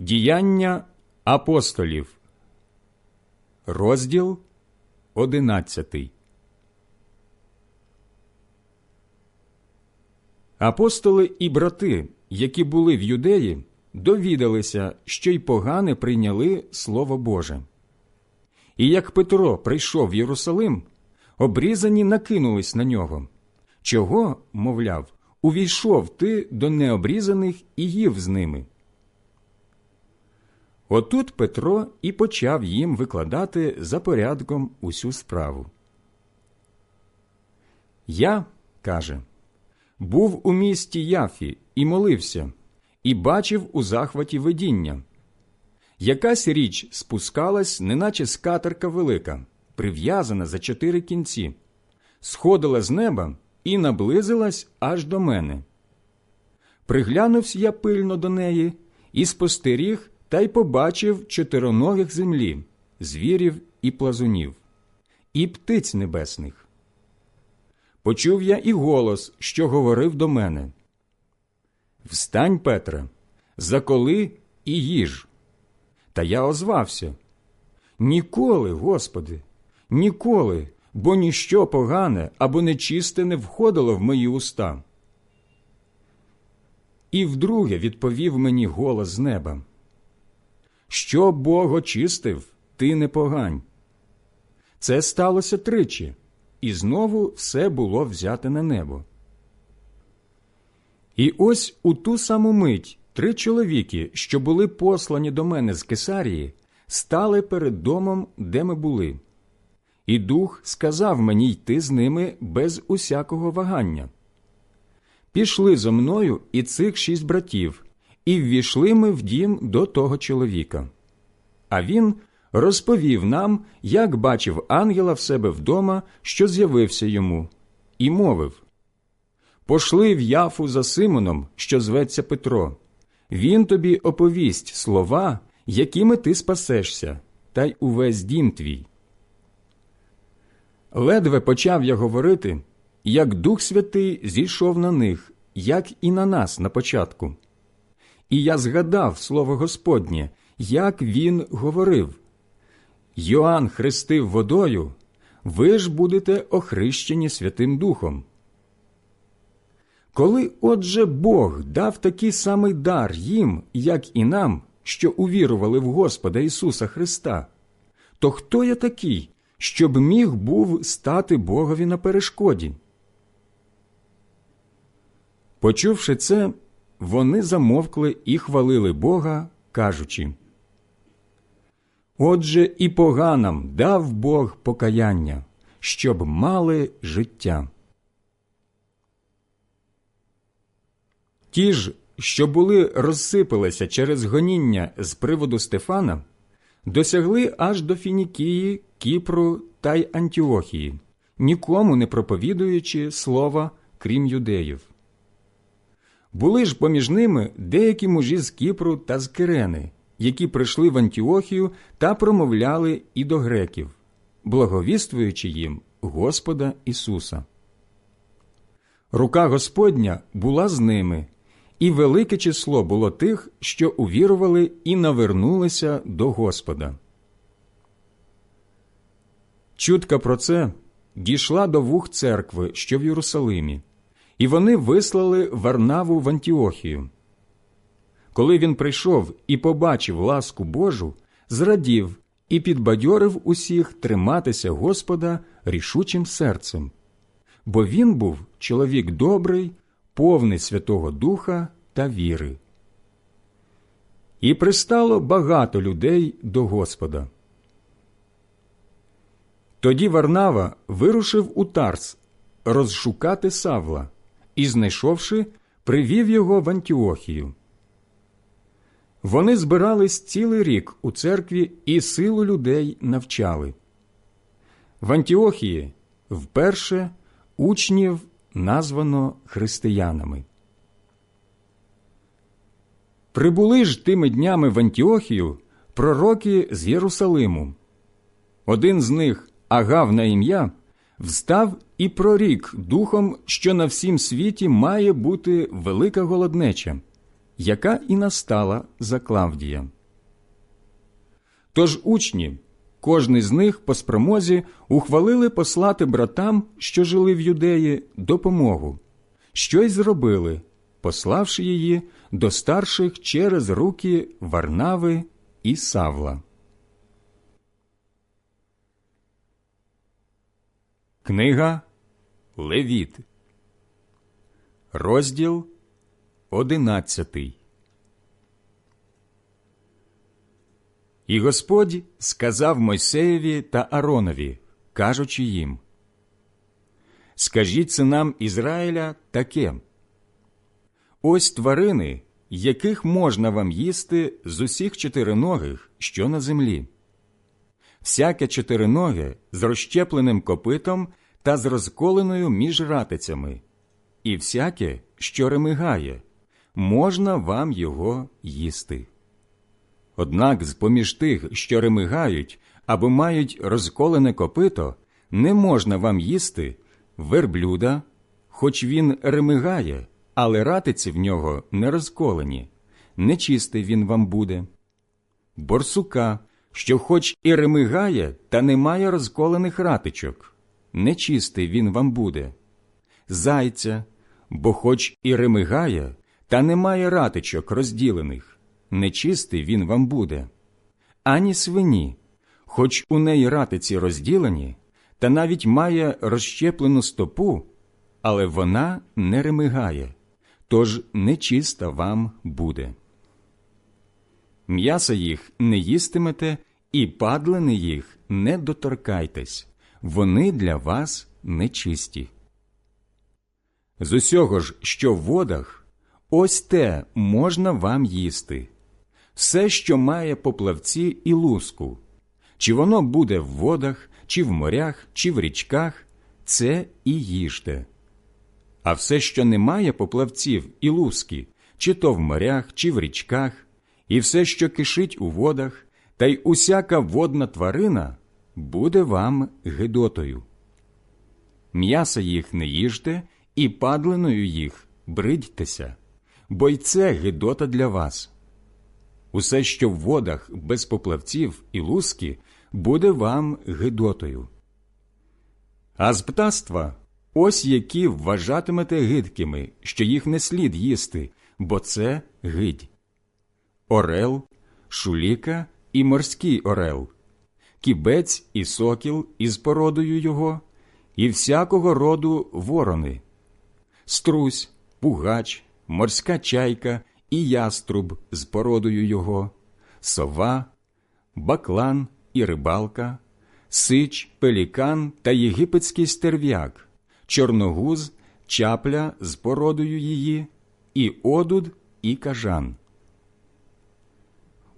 Діяння апостолів, розділ одинадцятий. Апостоли і брати, які були в юдеї, довідалися, що й погане прийняли Слово Боже. І як Петро прийшов в Єрусалим, обрізані накинулись на нього. Чого, мовляв, увійшов ти до необрізаних і їв з ними. Отут Петро і почав їм викладати за порядком усю справу. Я, каже, був у місті Яфі і молився, і бачив у захваті видіння. Якась річ спускалась, неначе скатерка велика, прив'язана за чотири кінці, сходила з неба і наблизилась аж до мене. Приглянувся я пильно до неї і спостеріг та й побачив чотироногих землі, звірів і плазунів, і птиць небесних. Почув я і голос, що говорив до мене Встань, Петре, заколи і їж. Та я озвався Ніколи, Господи, ніколи, бо ніщо погане або нечисте не входило в мої уста. І вдруге відповів мені голос з неба Що Бог очистив, ти не погань. Це сталося тричі, і знову все було взяте на небо. І ось у ту саму мить три чоловіки, що були послані до мене з Кесарії, стали перед домом, де ми були. І дух сказав мені йти з ними без усякого вагання. Пішли зо мною і цих шість братів, і ввійшли ми в дім до того чоловіка. А він розповів нам, як бачив ангела в себе вдома, що з'явився йому, і мовив Пошли в яфу за Симоном, що зветься Петро. Він тобі оповість слова, якими ти спасешся, та й увесь дім твій. Ледве почав я говорити, як Дух Святий зійшов на них, як і на нас на початку. І я згадав слово Господнє, як він говорив Йоанн хрестив водою, ви ж будете охрещені Святим Духом. Коли отже Бог дав такий самий дар їм, як і нам, що увірували в Господа Ісуса Христа, то хто я такий, щоб міг був стати Богові на перешкоді? Почувши це, вони замовкли і хвалили Бога, кажучи Отже, і поганам дав Бог покаяння, щоб мали життя. Ті ж, що були розсипалися через гоніння з приводу Стефана, досягли аж до Фінікії, Кіпру та й Антіохії, нікому не проповідуючи слова, крім юдеїв. Були ж поміж ними деякі мужі з Кіпру та з Кирени, які прийшли в Антіохію та промовляли і до греків, благовіствуючи їм Господа Ісуса. Рука Господня була з ними, і велике число було тих, що увірували і навернулися до Господа. Чутка про це дійшла до вух церкви, що в Єрусалимі, і вони вислали Варнаву в Антіохію. Коли він прийшов і побачив ласку Божу, зрадів і підбадьорив усіх триматися Господа рішучим серцем, бо він був чоловік добрий, повний Святого Духа та віри. І пристало багато людей до Господа. Тоді Варнава вирушив у Тарс розшукати Савла і, знайшовши, привів його в Антіохію. Вони збирались цілий рік у церкві і силу людей навчали. В Антіохії вперше учнів названо християнами. Прибули ж тими днями в Антіохію пророки з Єрусалиму. Один з них, Агав на ім'я, встав і прорік духом, що на всім світі має бути велика голоднеча, яка і настала за Клавдія. Тож учні, кожний з них по спромозі ухвалили послати братам, що жили в юдеї, допомогу, що й зробили, пославши її до старших через руки Варнави і Савла. Книга Левіт, розділ одинадцятий. І Господь сказав Мойсеєві та Аронові, кажучи їм: Скажіть синам Ізраїля таке: ось тварини, яких можна вам їсти з усіх чотириногих, що на землі. Всяке чотириноге з розщепленим копитом та з розколеною між ратицями, і всяке, що ремигає, можна вам його їсти. Однак з поміж тих, що ремигають або мають розколене копито, не можна вам їсти верблюда, хоч він ремигає, але ратиці в нього не розколені, нечистий він вам буде, борсука, що хоч і ремигає, та не має розколених ратичок, нечистий він вам буде, зайця, бо хоч і ремигає, та не має ратичок розділених, нечистий він вам буде, ані свині, хоч у неї ратиці розділені, та навіть має розщеплену стопу, але вона не ремигає, тож нечиста вам буде. М'яса їх не їстимете, і падлини їх не доторкайтесь, вони для вас нечисті. З усього ж, що в водах, ось те можна вам їсти, все, що має поплавці і луску, чи воно буде в водах, чи в морях, чи в річках, це і їжте. А все, що не має поплавців і луски, чи то в морях, чи в річках, і все, що кишить у водах, та й усяка водна тварина буде вам гидотою. М'яса їх не їжте, і падлиною їх бридьтеся, бо й це гидота для вас. Усе, що в водах без поплавців і луски, буде вам гидотою. А з птаства ось які вважатимете гидкими, що їх не слід їсти, бо це гидь. Орел, шуліка і морський орел, кібець і сокіл із породою його, і всякого роду ворони, струсь, пугач, морська чайка і яструб з породою його, сова, баклан і рибалка, сич, пелікан та єгипетський стерв'як, чорногуз, чапля з породою її, і одуд, і кажан.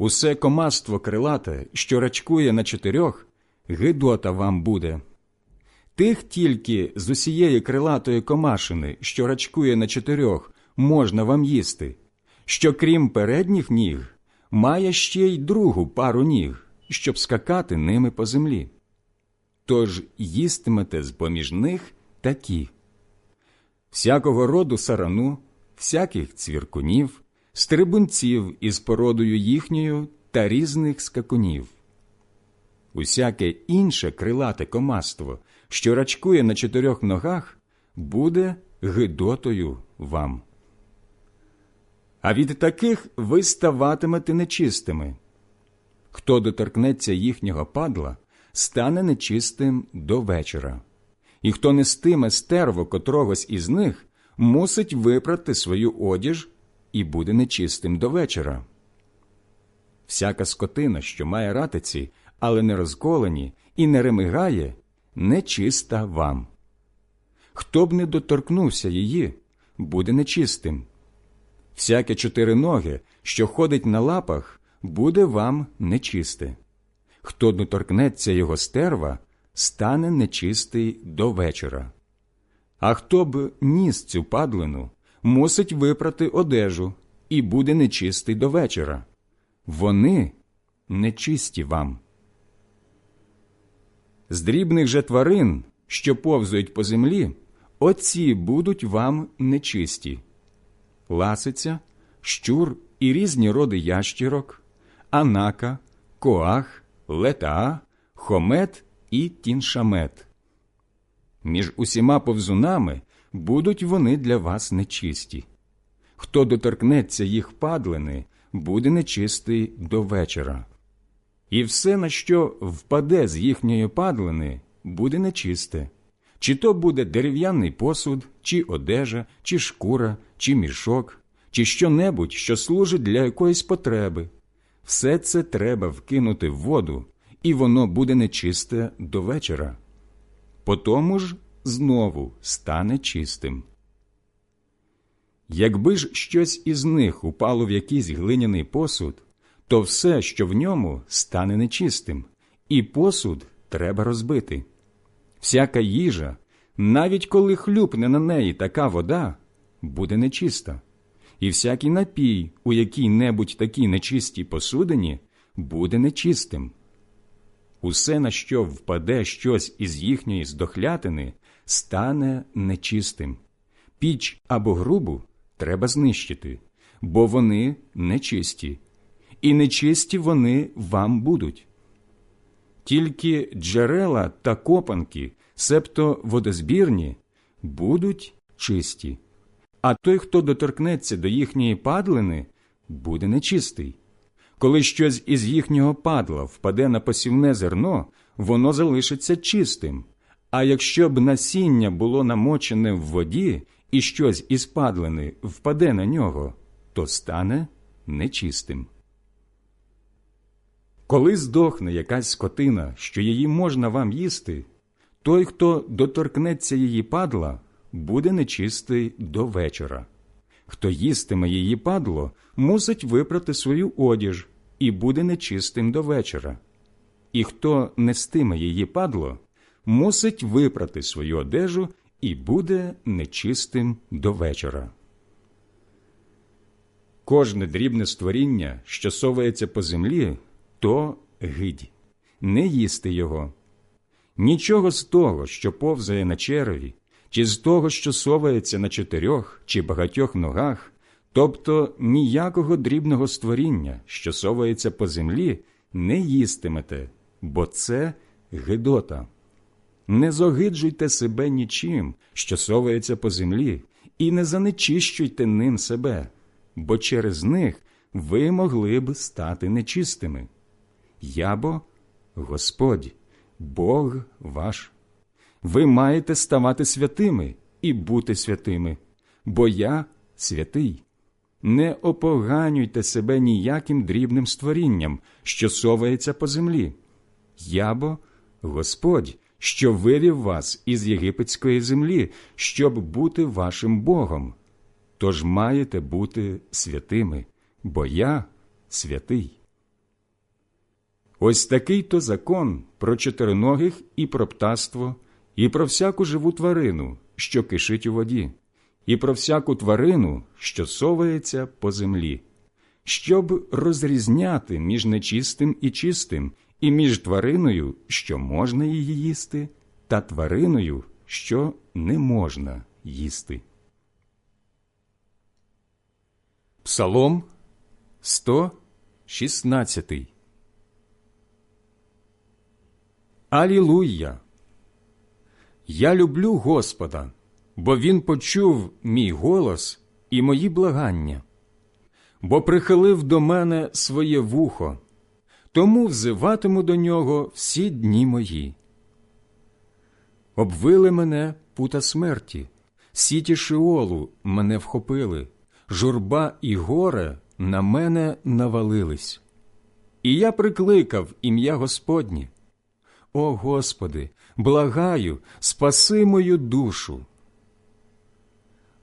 Усе комаство крилате, що рачкує на чотирьох, гидота вам буде. Тих тільки з усієї крилатої комашини, що рачкує на чотирьох, можна вам їсти, що крім передніх ніг, має ще й другу пару ніг, щоб скакати ними по землі. Тож їстимете з поміж них такі всякого роду сарану, всяких цвіркунів, стрибунців із породою їхньою та різних скакунів. Усяке інше крилате комаство, що рачкує на чотирьох ногах, буде гидотою вам. А від таких ви ставатимете нечистими. Хто доторкнеться їхнього падла, стане нечистим до вечора, і хто нестиме стерво котрогось із них, мусить випрати свою одіж і буде нечистим до вечора. Всяка скотина, що має ратиці, але не розколені і не ремигає, нечиста вам. Хто б не доторкнувся її, буде нечистим. Всяке чотириноге, що ходить на лапах, буде вам нечисте. Хто доторкнеться його стерва, стане нечистий до вечора. А хто б ніс цю падлину, мусить випрати одежу і буде нечистий до вечора. Вони нечисті вам. З дрібних же тварин, що повзують по землі, оці будуть вам нечисті ласиця, щур і різні роди ящірок, анака, коах, летаа, хомет і тіншамет. Між усіма повзунами будуть вони для вас нечисті. Хто доторкнеться їх падлини, буде нечистий до вечора. І все, на що впаде з їхньої падлини, буде нечисте, чи то буде дерев'яний посуд, чи одежа, чи шкура, чи мішок, чи що-небудь, що служить для якоїсь потреби. Все це треба вкинути в воду, і воно буде нечисте до вечора. Потому ж знову стане чистим. Якби ж щось із них упало в якийсь глиняний посуд, то все, що в ньому, стане нечистим, і посуд треба розбити. Всяка їжа, навіть коли хлюпне на неї така вода, буде нечиста, і всякий напій у якій-небудь такій нечистій посудині, буде нечистим. Усе, на що впаде щось із їхньої здохлятини, стане нечистим. Піч або грубу треба знищити, бо вони нечисті, і нечисті вони вам будуть. Тільки джерела та копанки, себто водозбірні, будуть чисті, а той, хто доторкнеться до їхньої падлини, буде нечистий. Коли щось із їхнього падла впаде на посівне зерно, воно залишиться чистим. А якщо б насіння було намочене в воді і щось із падлини впаде на нього, то стане нечистим. Коли здохне якась скотина, що її можна вам їсти, той, хто доторкнеться її падла, буде нечистий до вечора. Хто їстиме її падло, мусить випрати свою одіж і буде нечистим до вечора. І хто нестиме її падло, мусить випрати свою одежу і буде нечистим до вечора. Кожне дрібне створіння, що совається по землі, то гидь, не їсти його. Нічого з того, що повзає на череві, чи з того, що совається на чотирьох чи багатьох ногах, тобто ніякого дрібного створіння, що совається по землі, не їстимете, бо це гидота. Не зогиджуйте себе нічим, що совається по землі, і не занечищуйте ним себе, бо через них ви могли б стати нечистими. Я бо Господь, Бог ваш. Ви маєте ставати святими і бути святими, бо я святий. Не опоганюйте себе ніяким дрібним створінням, що совається по землі. Я бо Господь, що вивів вас із єгипетської землі, щоб бути вашим Богом. Тож маєте бути святими, бо я святий. Ось такий то закон про чотириногих і про птаство, і про всяку живу тварину, що кишить у воді, і про всяку тварину, що совається по землі, щоб розрізняти між нечистим і чистим, і між твариною, що можна її їсти, та твариною, що не можна їсти. Псалом 116 Алілуя! Я люблю Господа, бо Він почув мій голос і мої благання, бо прихилив до мене своє вухо, тому взиватиму до нього всі дні мої. Обвили мене пута смерті, сіті шиолу мене вхопили, журба і горе на мене навалились. І я прикликав ім'я Господнє. О Господи, благаю, спаси мою душу.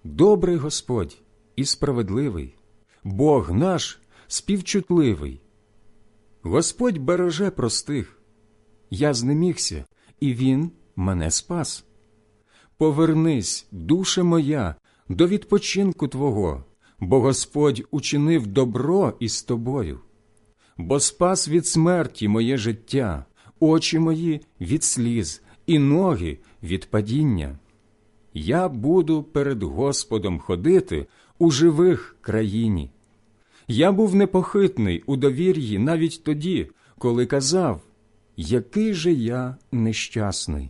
Добрий Господь і справедливий, Бог наш співчутливий. Господь береже простих. Я знемігся, і Він мене спас. Повернись, душе моя, до відпочинку Твого, бо Господь учинив добро із тобою, бо спас від смерті моє життя очі мої від сліз і ноги від падіння. Я буду перед Господом ходити у живих країні, Я був непохитний у довір'ї навіть тоді, коли казав, який же я нещасний.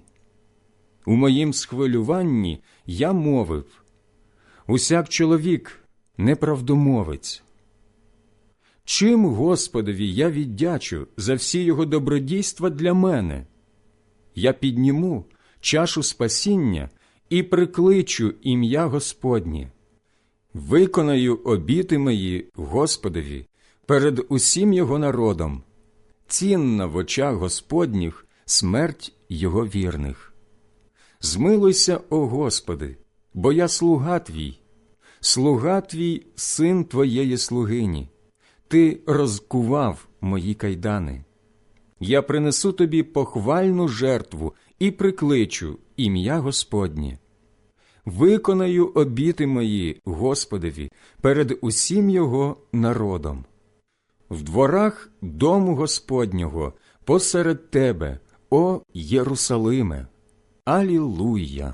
У моїм схвилюванні я мовив усяк чоловік неправдомовець. Чим Господові я віддячу за всі його добродійства для мене? Я підніму чашу спасіння і прикличу ім'я Господнє. Виконаю обіти мої Господові перед усім його народом. Цінна в очах Господніх смерть його вірних. Змилуйся, о Господи, бо я слуга твій, слуга твій, син твоєї слугині. Ти розкував мої кайдани. Я принесу тобі похвальну жертву і прикличу ім'я Господнє. Виконаю обіти мої Господові перед усім його народом. В дворах дому Господнього посеред тебе, о Єрусалиме. Алілуя!